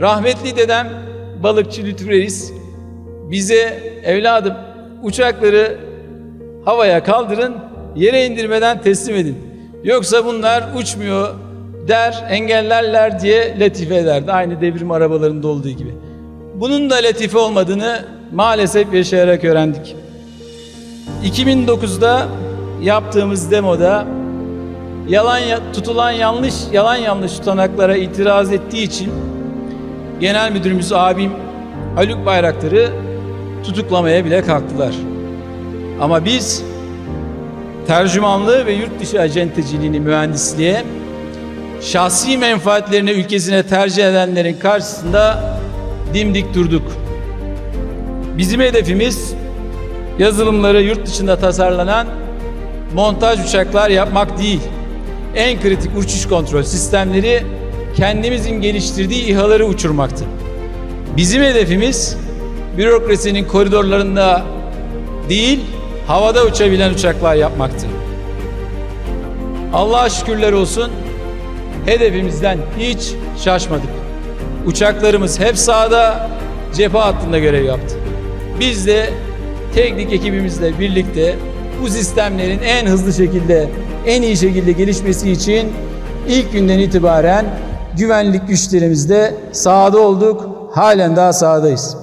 Rahmetli dedem balıkçı Lütfü Reis bize evladım uçakları havaya kaldırın yere indirmeden teslim edin. Yoksa bunlar uçmuyor der engellerler diye latife ederdi. Aynı devrim arabalarında olduğu gibi. Bunun da latife olmadığını maalesef yaşayarak öğrendik. 2009'da yaptığımız demoda yalan ya- tutulan yanlış yalan yanlış tutanaklara itiraz ettiği için Genel Müdürümüz abim Haluk Bayraktar'ı tutuklamaya bile kalktılar. Ama biz tercümanlığı ve yurt dışı acenteciliğini mühendisliğe şahsi menfaatlerini ülkesine tercih edenlerin karşısında dimdik durduk. Bizim hedefimiz yazılımları yurt dışında tasarlanan montaj uçaklar yapmak değil. En kritik uçuş kontrol sistemleri kendimizin geliştirdiği İHA'ları uçurmaktı. Bizim hedefimiz bürokrasinin koridorlarında değil, havada uçabilen uçaklar yapmaktı. Allah'a şükürler olsun hedefimizden hiç şaşmadık. Uçaklarımız hep sahada, cephe hattında görev yaptı. Biz de teknik ekibimizle birlikte bu sistemlerin en hızlı şekilde, en iyi şekilde gelişmesi için ilk günden itibaren güvenlik güçlerimizde sahada olduk, halen daha sahadayız.